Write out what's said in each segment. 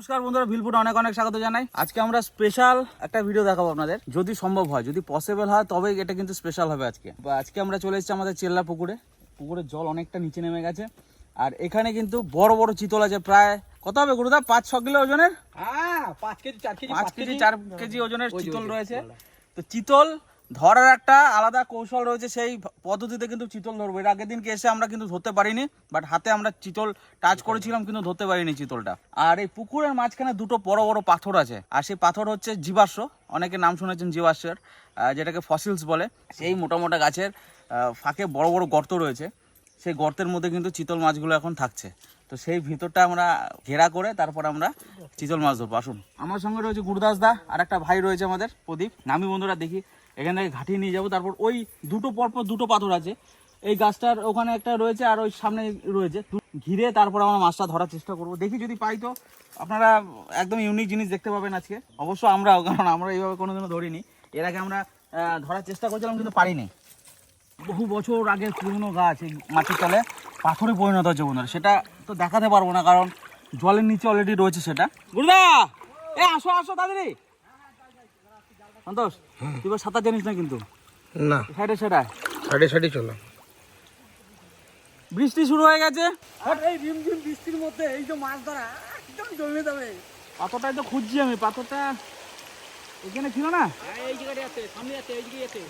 নমস্কার বন্ধুরা ভিলপুট অনেক অনেক স্বাগত জানাই। আজকে আমরা স্পেশাল একটা ভিডিও দেখাবো আপনাদের। যদি সম্ভব হয় যদি পসিবল হয় তবে এটা কিন্তু স্পেশাল হবে আজকে। আজকে আমরা চলে এসেছি আমাদের চেল্লা পুকুরে। পুকুরের জল অনেকটা নিচে নেমে গেছে। আর এখানে কিন্তু বড় বড় চিতল আছে প্রায় কত হবে গুরুদা? পাঁচ ছ কিলো ওজনের? হ্যাঁ পাঁচ কেজি চার কেজি পাঁচ কেজি চার কেজি ওজনের চিতল রয়েছে। তো চিতল ধরার একটা আলাদা কৌশল রয়েছে সেই পদ্ধতিতে কিন্তু চিতল ধরবো। এর আগের দিনকে এসে আমরা কিন্তু ধরতে পারিনি বাট হাতে আমরা চিতল টাচ করেছিলাম কিন্তু ধরতে পারিনি চিতলটা। আর এই পুকুরের মাঝখানে দুটো বড় বড় পাথর আছে আর সেই পাথর হচ্ছে জীবাশ্ম। অনেকে নাম শুনেছেন জীবাশ্মের যেটাকে ফসিলস বলে। সেই মোটা মোটা গাছের ফাঁকে বড় বড় গর্ত রয়েছে। সেই গর্তের মধ্যে কিন্তু চিতল মাছগুলো এখন থাকছে। তো সেই ভিতরটা আমরা ঘেরা করে তারপর আমরা চিতল মাছ ধরবো। আসুন। আমার সঙ্গে রয়েছে গুরুদাস দা আর একটা ভাই রয়েছে আমাদের, প্রদীপ। নামি বন্ধুরা, দেখি। এখান থেকে ঘাটিয়ে নিয়ে যাব। তারপর ওই দুটো পরপর দুটো পাথর আছে। এই গাছটার ওখানে একটা রয়েছে আর ওই সামনে রয়েছে। ঘিরে তারপর আমরা মাছটা ধরার চেষ্টা করব। দেখি যদি পাই তো। আপনারা একদম ইউনিক জিনিস দেখতে পাবেন আজকে। অবশ্য আমরাও, কারণ আমরা এইভাবে কোনোদিনও ধরিনি। এর আগে আমরা ধরার চেষ্টা করছিলাম, কিন্তু পারিনি। বহু বছর আগের পুরনো গাছ এই মাটির তলে পাথরে পরিণত হচ্ছে বন্ধুরা। সেটা তো দেখাতে পারব না কারণ জলের নিচে অলরেডি রয়েছে সেটা। গুরুদা! এ আসো আসো তাড়াতাড়ি! সন্তোষ তুই সাঁতার জানিস না কিন্তু? না। সাইডে সেটা সাড়ে সাড়ে চলো। বৃষ্টি শুরু হয়ে গেছে। এই রিম ঝিম বৃষ্টির মধ্যে এই যে মাছ ধরা একদম জমে যাবে। পাথরটাই তো খুঁজছি আমি পাথরটা এখানে ছিল না? এই জায়গাটা আছে সামনে আছে এই দিকে আছে।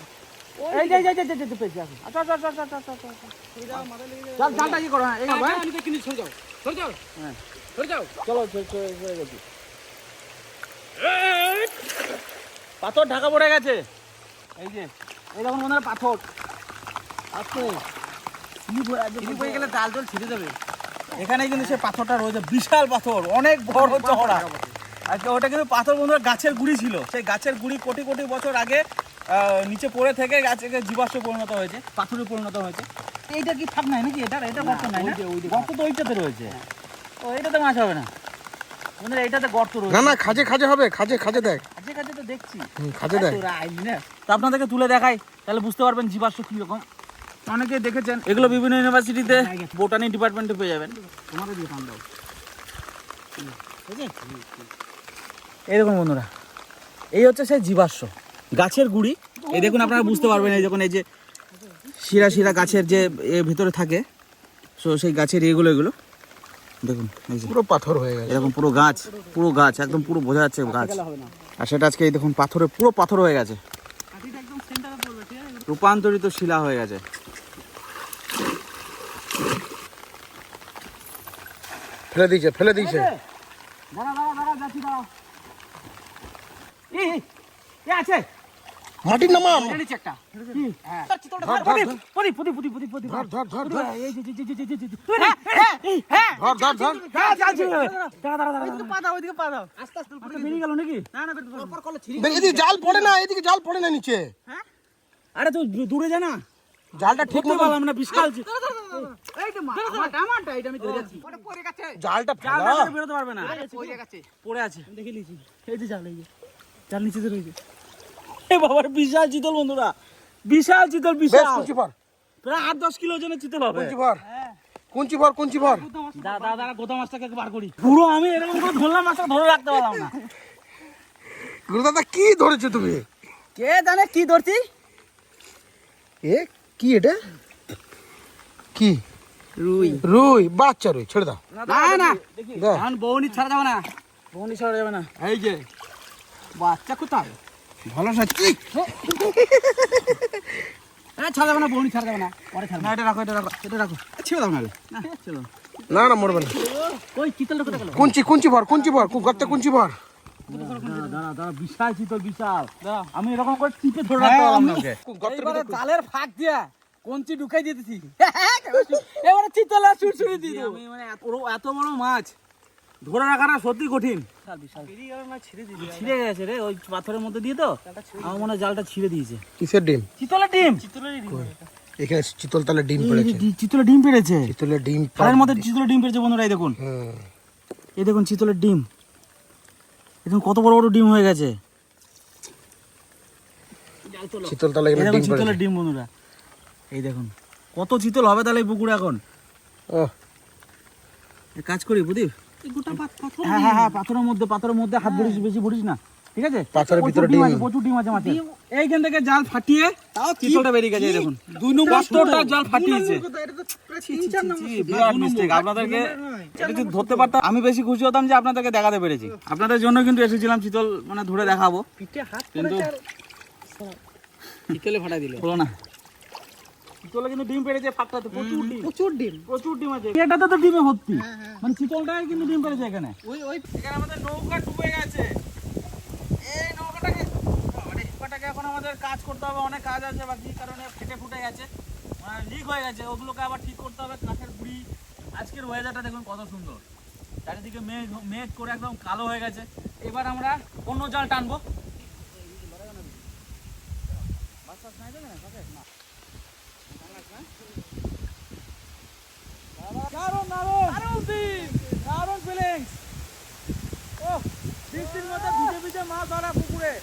এই যে এই যে, এই যে, যে, পেয়েছি, আসো। আচ্ছা আচ্ছা আচ্ছা আচ্ছা আচ্ছা আচ্ছা জাল কি করো হ্যাঁ এই নাও, হ্যাঁ? আমি তো কিনে সরে যাও সরে যাও হ্যাঁ। সরে যাও চলো চলে চলে- চলে গেছি পাথর ঢাকা পড়ে গেছে এই যে এই দেখুন মনে হয় পাথর আছে হয়ে হয়ে গেলে জাল জল ছিঁড়ে যাবে এখানে কিন্তু সে পাথরটা রয়েছে বিশাল পাথর অনেক বড় আজকে ওটা কিন্তু পাথর বন্ধুরা গাছের গুড়ি ছিল সেই গাছের গুড়ি কোটি কোটি বছর আগে নিচে পড়ে থেকে গাছে জীবাশ্ম পরিণত হয়েছে পাথরে পরিণত হয়েছে। এইটা কি থাক নাই নাকি? এটা এটা গর্ত নাই না? গর্ত তো ওইটাতে রয়েছে। ও এইটাতে মাছ হবে না? বন্ধুরা এইটাতে গর্ত রয়েছে। না না খাজে খাজে হবে খাজে খাজে দেখ। কাছে কাছে তো দেখছি। খাজে দেখ। না। তো আপনাদেরকে তুলে দেখাই তাহলে বুঝতে পারবেন জীবাশ্ম অনেকে দেখেছেন এগুলো বিভিন্ন ইউনিভার্সিটিতে বোটানি ডিপার্টমেন্টে পেয়ে যাবেন। তোমাদের দিয়ে দাও। এই বন্ধুরা এই হচ্ছে সেই জীবাশ্ম। গাছের গুড়ি। এই দেখুন আপনারা বুঝতে পারবেন এই দেখুন এই যে শিরা শিরা গাছের যে ভিতরে থাকে সো সেই গাছের এগুলো এগুলো। দেখুন এই যে পুরো পাথর হয়ে গেছে। এরকম পুরো গাছ পুরো গাছ একদম পুরো বোঝা যাচ্ছে গাছ। আর সেটা আজকে এই দেখুন পাথরে পুরো পাথর হয়ে গেছে। রূপান্তরিত শিলা হয়ে গেছে। ফেলে দিয়েছে ফেলে দিয়েছে। আছে। মাটির হ্যাঁ। এদিকে জাল পড়ে না এদিকে জাল পড়ে না নিচে আরে তুই দূরে যা না জালটা ঠিক মতো না বিশাল জালটা বেরোতে পারবে না পড়ে আছে দেখে নিয়েছি এই যে জাল এই যে জাল নিচে রয়েছে এ বাবার বিশাল চিতল বন্ধুরা। বিশাল চিতল বিশাল। কুঞ্চি ভর। প্রায় আট দশ কিলো ওজনের চিতল হবে। কুঞ্চি ভর। কুঞ্চি ভর কুঞ্চি ভর। দাদা দাদা গোদা মাছটাকে বার করি। পুরো আমি এরকম করে ধরলাম মাছটা ধরে রাখতে পারলাম না। গুরু দাদা কি ধরেছো তুমি? কে জানে কি ধরছি? এ কি এটা? কি? রুই। রুই। বাচ্চা রুই ছেড়ে দাও। না না দেখ। এখন বৌনি ছাড়া যাবে না। বৌনি ছাড়া যাবে না। এই যে। বাচ্চা কোথায়? ভালো সাচ্ছি ছাড়া যাবে না বৌনি ছাড়া যাবে না। পরে ছাড়া না এটা রাখো এটা রাখো এটা রাখো। ছেড়ে দাও না না চলো না না মরবে না। ওই গেল? কুঞ্চি কুঞ্চি ভর কুঞ্চি ভর গর্তে কুঞ্চি ভর। বিশাল চিতল বিশাল। আমি এরকম করে টিপে ধরে রাখতে ভিতরে জালের ফাঁক দিয়া কঞ্চি ঢুকাই দিতেছি। এবারে চিতল আর সুরসুরি দিয়ে মানে এত বড় মাছ। ধরে রাখাটা সত্যি কঠিন। ছিঁড়ে গেছে রে ওই পাথরের মধ্যে দিয়ে তো। আমার মনে হয় জালটা ছিঁড়ে দিয়েছে। কিসের ডিম? চিতলের ডিম। এখানে চিতল তালে ডিম পড়েছে। চিতলের ডিম পেড়েছে। চিতলের ডিম খালের মধ্যে চিতলের ডিম পেড়েছে বন্ধুরা এই দেখুন। এই দেখুন চিতলের ডিম। দেখুন কত বড় বড় ডিম হয়ে গেছে। চিতল তালে এখানে ডিম চিতলের ডিম বন্ধুরা। এই দেখুন কত চিতল হবে তাহলে এই পুকুরে এখন? ও এক কাজ করি প্রদীপ। এই গোটা পাত পাথর হ্যাঁ হ্যাঁ হ্যাঁ পাথরের মধ্যে পাথরের মধ্যে হাত ভরিস বেশি ভরিস না ঠিক আছে? পাথরের ভিতরে ডিম ডিম। আছে প্রচুর ডিম আছে মাছের এইখান থেকে জাল ফাটিয়ে তাও চিতলটা বেরিয়ে গেছে দেখুন। দুই নম্বর কতটা জাল ফাটিয়েছে। নম্বর কোথায়? এটা তো প্রায় তিন চার নম্বর ছি, ছিল। বিরাট দু আপনাদেরকে দু নম্বর নয়। এটা যদি ধরতে পারতাম আমি বেশি খুশি হতাম যে আপনাদেরকে দেখাতে পেরেছি। আপনাদের জন্য কিন্তু এসেছিলাম শীতল মানে ধরে দেখাবো। কিন্তু- পড়েছে চিতলে ফাটাই দিল। হলো না। শীতলে কিন্তু ডিম পেড়েছে ফাঁকটাতে প্রচুর ডিম। প্রচুর ডিম। প্রচুর ডিম আছে। এটাতে তো ডিমে ভর্তি। মানে শীতলটাই কিন্তু ডিম পেড়েছে এখানে। ওই ওই এখানে আমাদের নৌকা ডুবে গেছে। এই নৌকাটাকে বাবারে, নৌকাটাকে এখন আমাদের কাজ করতে হবে অনেক কাজ আছে বাকি কারণে ফেটে ফুটে গেছে। লিক হয়ে গেছে ওগুলোকে আবার ঠিক করতে হবে কাঠের গুড়ি। আজকের ওয়েদারটা দেখুন কত সুন্দর। চারিদিকে মেঘ মেঘ করে একদম কালো হয়ে গেছে। এবার আমরা অন্য জাল টানবো। দারুণ দারুণ। দারুণ দিন দারুণ ফিলিংস ও বৃষ্টির মধ্যে ভিজে ভিজে মাছ ধরা পুকুরে।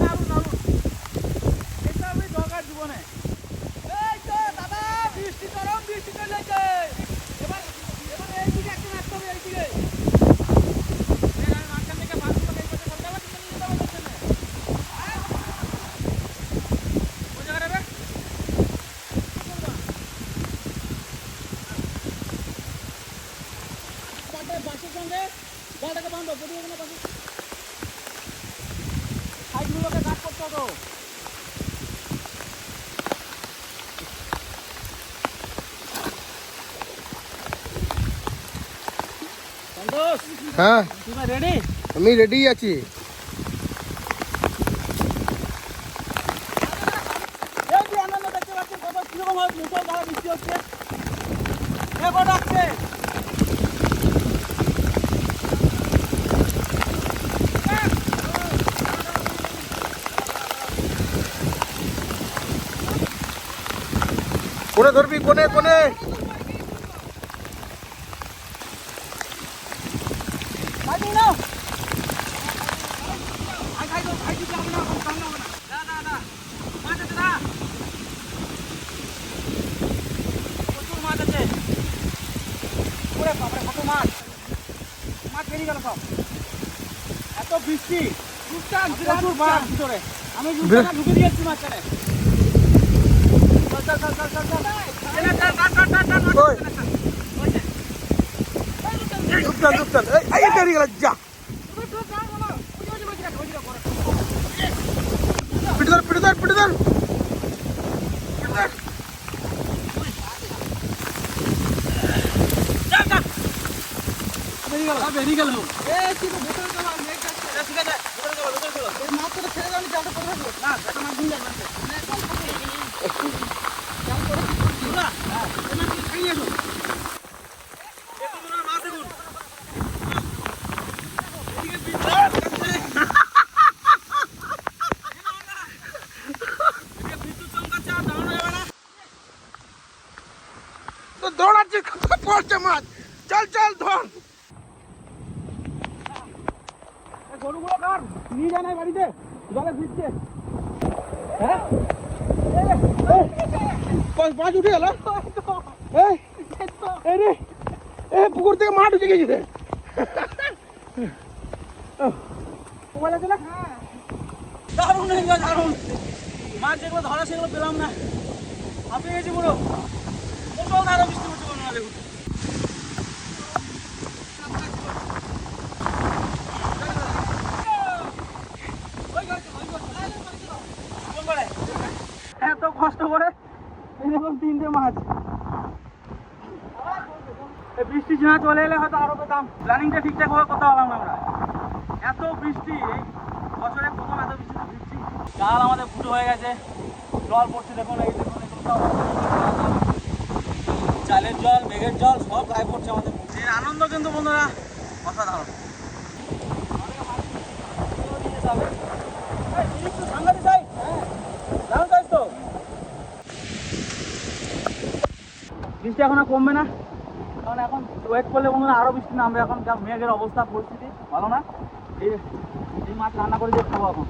দারুণ দারুণ। এটা আমি দরকার জীবনে। এই তো দাদা! বৃষ্টি গরম বৃষ্টি চলেছে এবার এবার এই দিকে একটা রাখতে হবে এই দিকে এই আমি মাঝখান থেকে মাছগুলো বের করতে পারব না, তুমি নিয়ে যাব পেছনে। হ্যাঁ? কোন জায়গায় রে? বাঁশের- বাঁশের সঙ্গে জালটাকে বাঁধো, যদি ওখানে বাঁশের- সাইডগুলোকে কাট করতে হতো সন্তোষ হ্যাঁ তুমি রেডি আমি রেডি আছি এই যে আনন্দ দেখতে পাচ্ছেন কত কীরকম হয় মুসল ধারা বৃষ্টি হচ্ছে। এবার আসছে। কোনে ধরবি কোনে কোনে খাই দিই নাও খাই খাই দাও খাই দিতে হবে না এখন কান্না হবে না না না না মাছ আছে না প্রচুর মাছ আছে ওরে বাপরে কত মাছ মাছ বেরিয়ে গেল সব এত বৃষ্টি রূপচান প্রচুর মাছ ভিতরে আমি রূপচান ঢুকে দিয়েছি মাঝখানে চল কোথায় পড়ছে মাছ। চল চল ধর। গরুগুলো কার? নিয়ে যায় না বাড়িতে। হ্যাঁ? মাছ উঠে গেল? এই এই রে এ পুকুর থেকে মাঠ উঠে গেছে। রে। মোবাইল আছে না? দারুণ হয়ে গেল দারুণ। মাছ যেগুলো ধরা সেগুলো পেলাম না। হাঁপিয়ে গেছি পুরো কোথাও ধারা বৃষ্টি হচ্ছে বলো না দেখুন এত কষ্ট করে এই দেখুন তিনটে মাছ এই বৃষ্টি ঝিনা চলে এলে হয়তো আরও পেতাম প্ল্যানিংটা ঠিকঠাক ভাবে করতে পারলাম না আমরা। এত বৃষ্টি, এই বছরে প্রথম এত বৃষ্টিতে ভিজছি। জাল আমাদের ফুটো হয়ে গেছে। জল পড়ছে দেখুন, এই দেখুন চালের জল, মেঘের জল, সব গায়ে পড়ছে আমাদের। মুখে। আনন্দ কিন্তু বন্ধুরা, অসাধারণ। সাংঘাতিক size তো। বৃষ্টি এখন কমবে না? কারণ এখন ওয়েট করলে মনে হয় আরও বৃষ্টি নামবে। এখন মেঘের অবস্থা, পরিস্থিতি ভালো না? এই মাছ রান্না করে দিয়ে খাব এখন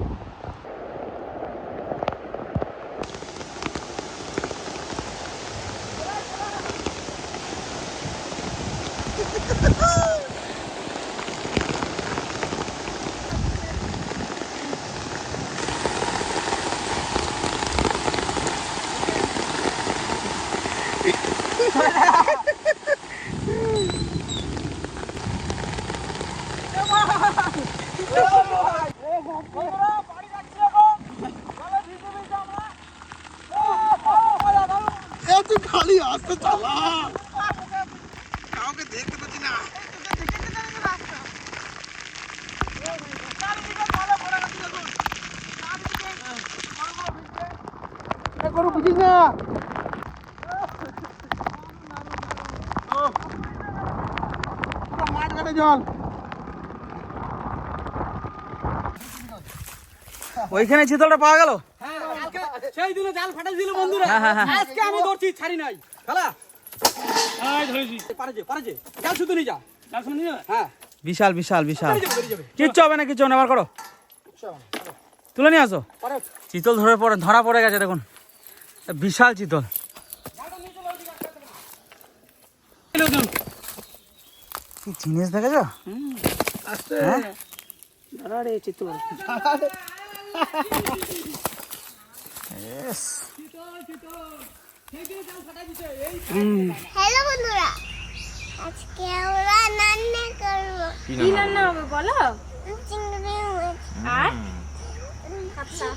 এ তুই খালি আসতে চালা কাউকে দেখতে পাচ্ছি না করো বুঝিস না মাঠ ঘাটে জল ওইখানে চিতলটা পাওয়া গেল? সেই দিনে জাল ফাটাই দিল বন্ধুরা। হ্যাঁ, হ্যাঁ, হ্যাঁ। আজকে আমি ধরছি ছাড়ি নাই। খালা? পারে যে পারে যে। জাল শুধু নিয়ে যা। জাল শুধু নিয়ে হ্যাঁ। বিশাল বিশাল বিশাল। কিচ্ছু হবে না কিচ্ছু হবে না, করো। তুলে নিয়ে আসো। চিতল ধরে পড়ে ধরা পড়ে গেছে দেখুন। বিশাল চিতল। জিনিস দেখেছ? আসতে। হ্যালো বন্ধুরা। আজকে আমরা রান্না করব। কি রান্না হবে বলো? চিংড়ি মাছ। আর?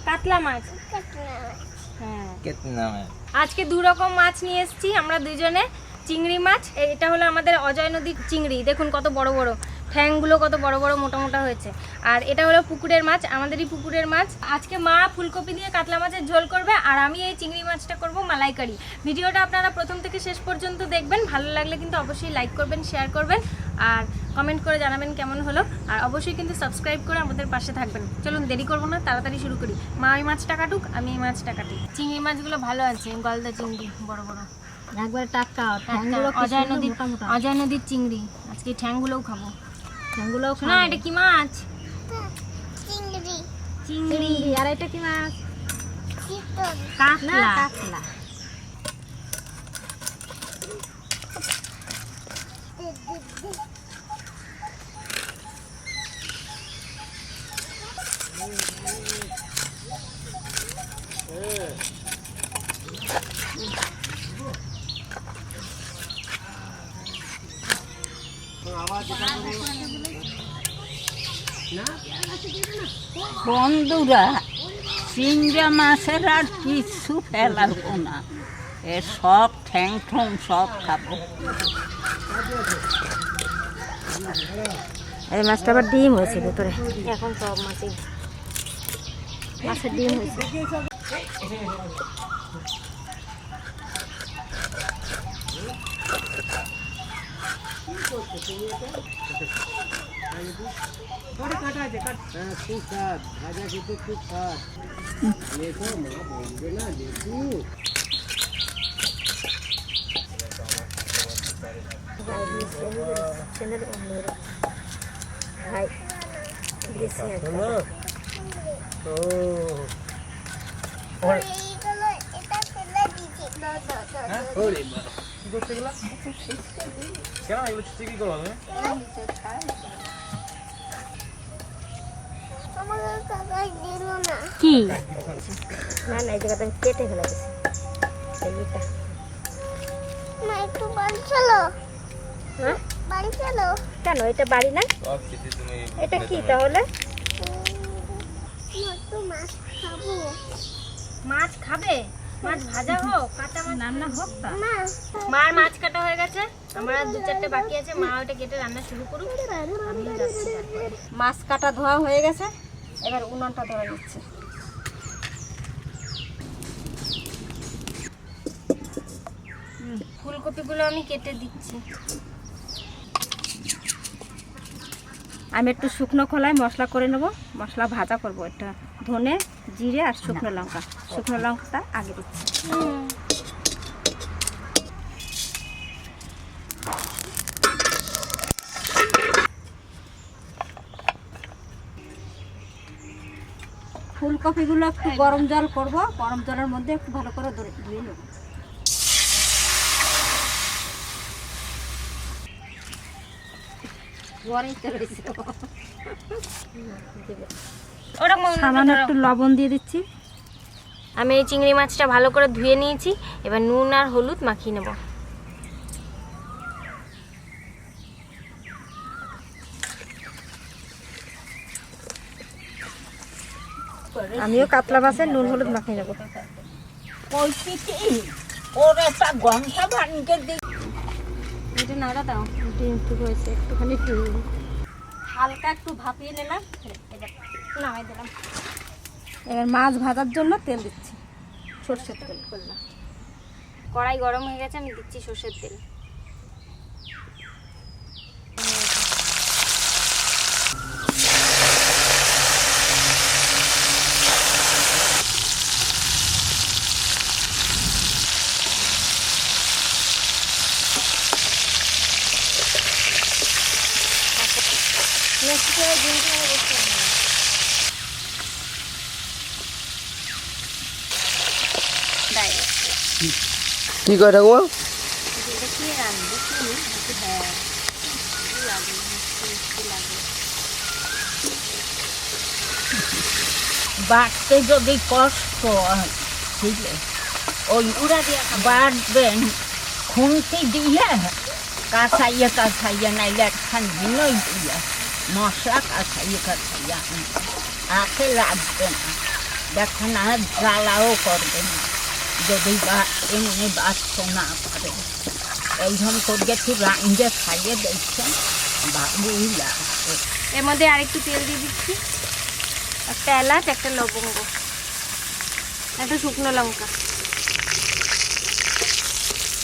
কাতলা। মাছ। কাতলা মাছ। হ্যাঁ। আজকে দু রকম মাছ নিয়ে এসেছি আমরা দুজনে। চিংড়ি মাছ এটা হলো আমাদের অজয় নদীর চিংড়ি। দেখুন কত বড় বড়। ঠ্যাংগুলো কত বড় বড় মোটা মোটা হয়েছে। আর এটা হলো পুকুরের মাছ আমাদেরই পুকুরের মাছ। আজকে মা ফুলকপি দিয়ে কাতলা মাছের ঝোল করবে আর আমি এই চিংড়ি মাছটা করব মালাইকারি। ভিডিওটা আপনারা প্রথম থেকে শেষ পর্যন্ত দেখবেন ভালো লাগলে কিন্তু অবশ্যই লাইক করবেন শেয়ার করবেন আর কমেন্ট করে জানাবেন কেমন হলো। আর অবশ্যই কিন্তু সাবস্ক্রাইব করে আমাদের পাশে থাকবেন। চলুন দেরি করব না তাড়াতাড়ি শুরু করি। মা ওই মাছটা কাটুক আমি এই মাছটা কাটি। চিংড়ি মাছগুলো ভালো আছে গলদা চিংড়ি বড় বড়। একবার টাটকা, অজয় নদীর অজয় নদীর চিংড়ি আজকে ঠ্যাংগুলোও খাব। ঠ্যাংগুলো না এটা কি মাছ? চিংড়ি। চিংড়ি। আর এটা কি মাছ? কাতলা। কাতলা। বন্ধুরা চিংড়া মাছের আর কিছু ফেলাবো না। এ সব ঠ্যাং ঠোং সব খাব। এই মাছটা আবার ডিম হয়েছে ভেতরে। এখন সব মাছই। মাছের ডিম হয়েছে। এইগুলো এটা ফেলে দিচ্ছি দাও, দাও, দাও, দাও। আমাকে কাকাই দিল না কি না না এই জায়গাটা আমি কেটে ফেলে দিছি এইটা একটু বাড়ি চলো হ্যাঁ বাড়ি চলো কেন এটা বাড়ি না এটা কি তাহলে একটু মাছ খাব মাছ খাবে মাছ ভাজা হোক কাটা মাছ রান্না হোক মার মাছ কাটা হয়ে গেছে আমার আর দু চারটে বাকি আছে মা ওটা কেটে রান্না শুরু করুক। মাছ কাটা ধোয়া হয়ে গেছে এবার উনুনটা ধরে দিচ্ছে ফুলকপিগুলো আমি কেটে দিচ্ছি। আমি একটু শুকনো খোলায় মশলা করে নেব। মশলা ভাজা করব। এটা ধনে, জিরে আর শুকনো লঙ্কা। শুকনো লঙ্কাটা আগে দিচ্ছি। ফুলকপিগুলো একটু গরম জল করব গরম জলের মধ্যে একটু ভালো করে ধুয়ে নেব। সামান্য একটু লবণ দিয়ে দিচ্ছি। আমি এই চিংড়ি মাছটা ভালো করে ধুয়ে নিয়েছি এবার নুন আর হলুদ মাখিয়ে নেব। আমিও কাতলা মাছের নুন হলুদ মাখিয়ে নেব। এটা নাড়া দাও। ডিম একটু হয়েছে একটুখানি ডিম হালকা একটু ভাপিয়ে নিলাম। এবার নামাই দিলাম। এবার মাছ ভাজার জন্য তেল দিচ্ছি সর্ষের তেল। করলাম কড়াই গরম হয়ে গেছে আমি দিচ্ছি সর্ষের তেল মিষ্টি করে ডিম দিয়ে বসে কি করে ঠাকুমা? বাড়তে যদি কষ্ট বুঝলে? ওই বাড়বেন খুন্তি দিয়ে কাঁচাইয়ে কাঁচাইয়ে নাইলে একখান বিনই দিয়ে, মশলা কাঁচাইয়ে আনবেন। আখে লাগবে না। দেখেন আর জ্বালাও করবে না। যদি বা এমনি বাঁচত না পারে এইরকম করে একটু রাঞ্জে খাইয়ে দেখছেন ভালোই লাগবে এর মধ্যে আরেকটু তেল দিয়ে দিচ্ছি। একটা এলাচ একটা লবঙ্গ। একটা শুকনো লঙ্কা।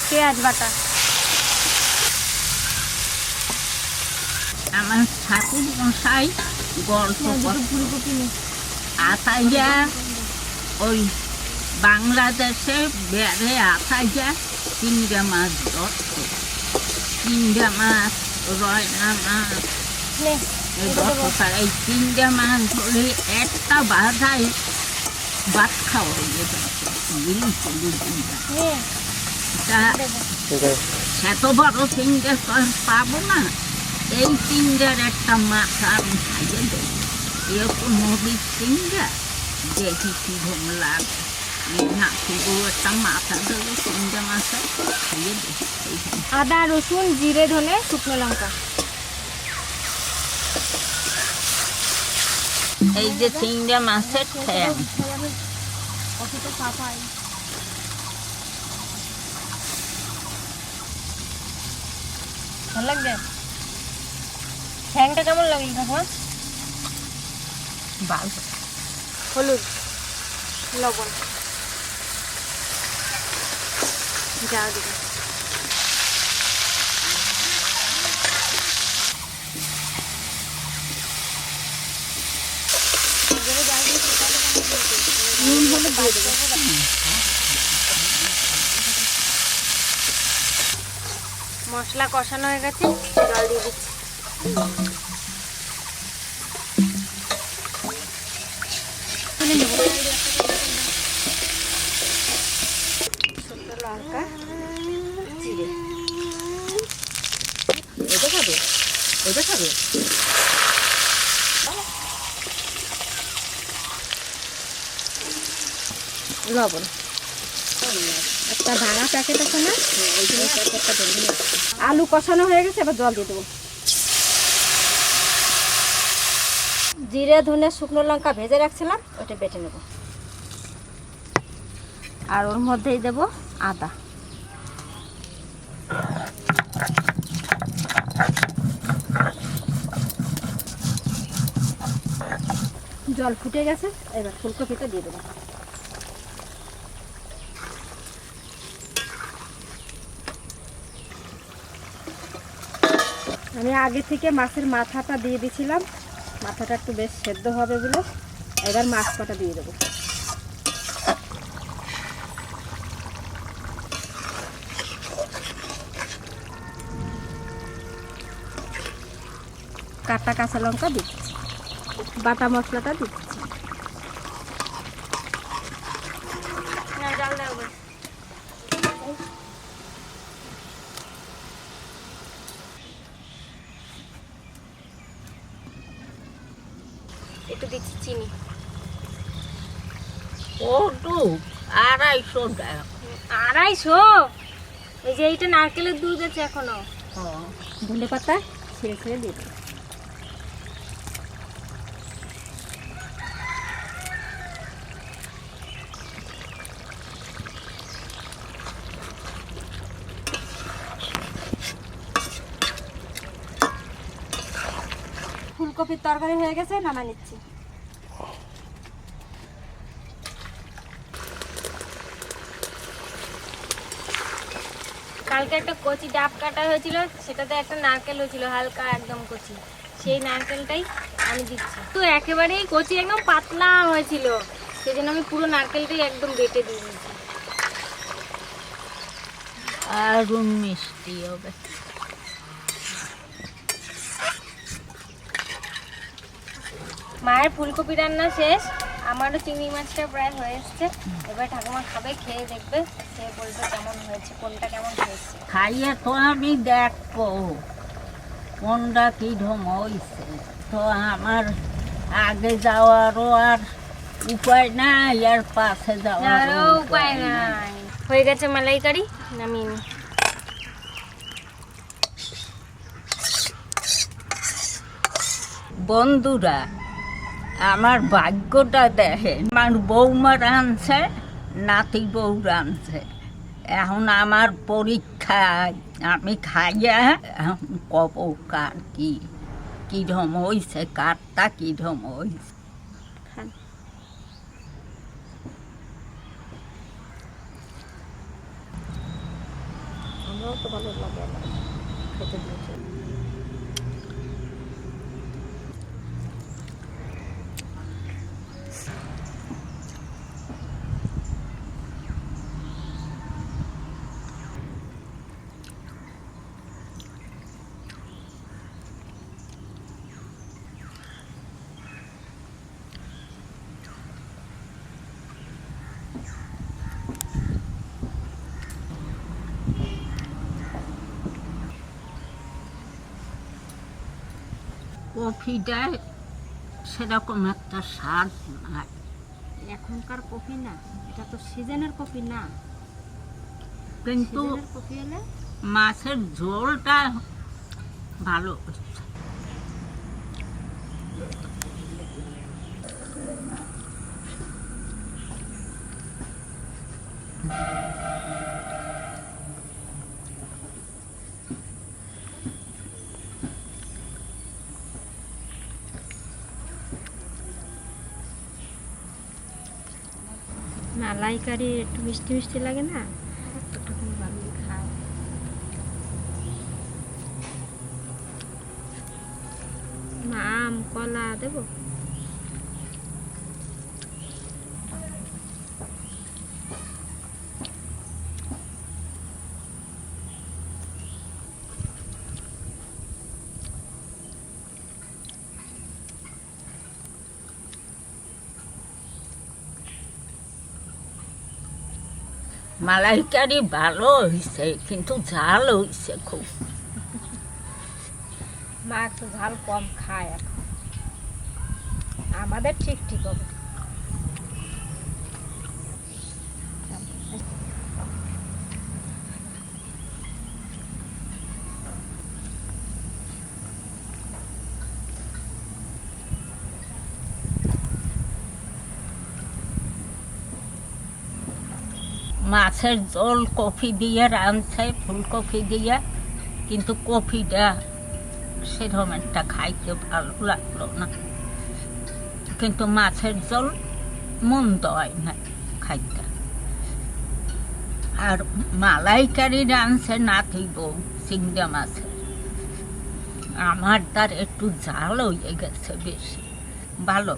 পেঁয়াজ বাটা। আমার ঠাকুর মশাই গল্প আতাইয়া ওই বাংলাদেশে বেড়ে আতাইয়া চিংড়া মাছ ধরত চিংড়া মাছ রয়না মাছ। এই চিংড়া মাছ ধরে একটা বাধায় ভাত খাওয়া হয়ে তা এত বড় চিংড়া তো পাবো না। এই চিংড়ার একটা মাথা আমি খাইয়ে দেবো। এ তো নদীর চিংড়া। দেখি কি ঘুম লাগে। আদা রসুন জিরে ধনে শুকনো লঙ্কা। এই যে চিংড়া মাছের ঠ্যাং। ভালো লাগবে? ঠ্যাংটা কেমন লাগল ঠাকুমা? ভালো হলুদ লবণ। যা মশলা কষানো হয়ে গেছে জল দিয়ে দিচ্ছি শুকনো লঙ্কা জিরে এটা খাবে এটা খাবে লবণ একটা প্যাকেট আছে না, আলু কষানো হয়ে গেছে, এবার জল দিয়ে দেবো। জিরে, ধনে, শুকনো লঙ্কা ভেজে রাখছিলাম, ওটা বেটে নেব। আর ওর মধ্যেই দেব আদা। জল ফুটে গেছে, এবার ফুলকপিটা দিয়ে দেবো। আমি আগে থেকে মাছের মাথাটা দিয়ে দিয়েছিলাম মাথাটা একটু বেশ সেদ্ধ হবে বলে। এবার মাছ কটা দিয়ে দেবো। কাটা কাঁচা লঙ্কা দিচ্ছি বাটা মশলাটা দিচ্ছি কটু আড়াইশো টাকা। আড়াইশো? এই যে এইটা নারকেলের দুধ আছে এখনও। ধনে পাতা ছেড়ে ছেড়ে দিয়ে ফুলকপির তরকারি হয়ে গেছে নামা নিচ্ছি। কালকে একটা কচি ডাব কাটা হয়েছিল সেটাতে একটা নারকেল হয়েছিল হালকা একদম কচি। সেই নারকেলটাই আমি দিচ্ছি। তো একেবারেই কচি একদম পাতলা হয়েছিল সেই জন্য আমি পুরো নারকেলটাই একদম বেটে দিয়ে দিয়েছি। আরুন মিষ্টি হবে। মায়ের ফুলকপি রান্না শেষ। আমারও চিংড়ি মাছটা প্রায় হয়ে এসছে। এবার ঠাকুমা খাবে খেয়ে দেখবে সে বলবে কেমন হয়েছে কোনটা কেমন হয়েছে। খাইয়ে তো আমি দেখব কোনটা কি ঢং হয়েছে তো আমার আগে যাওয়ারও আর উপায় নাই আর পাশে যাওয়ারও আরও উপায় নাই। হয়ে গেছে মালাইকারি? নামিয়ে বন্ধুরা আমার ভাগ্যটা দেখেন। আমার বৌমা রাঁধছে, নাতি বউ রাঁধছে। এখন আমার পরীক্ষায় আমি খাইয়া এখন কব কার কি কিরম হয়েছে কারটা কিরম হয়েছে তো ভালো লাগে খেতে কফিটায় সেরকম একটা স্বাদ নাই। এখনকার কফি না এটা তো সিজনের কফি না। কিন্তু মাছের ঝোলটা ভালো। হচ্ছে মালাইকারি একটু মিষ্টি মিষ্টি লাগে না তখন খায় আম কলা দেবো? মালাইকারি ভালো হয়েছে কিন্তু ঝাল হয়েছে খুব। মা একটু ঝাল কম খায় এখন। আমাদের ঠিক ঠিক হবে মাছের জল কফি দিয়ে, রাঁধছে, ফুলকপি দিয়ে। কিন্তু কফিটা সেরকম একটা খাইতে ভালো লাগল না। কিন্তু মাছের জল মন্দ হয় না খাইতে। আর মালাইকারি রাঁধছে নাতি বউ চিংড়া মাছের আমার তার একটু জাল হয়ে গেছে বেশি, ভালো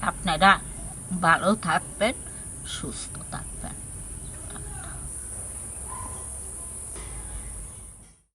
আপনারা ভালো থাকবেন, সুস্থ থাকবেন।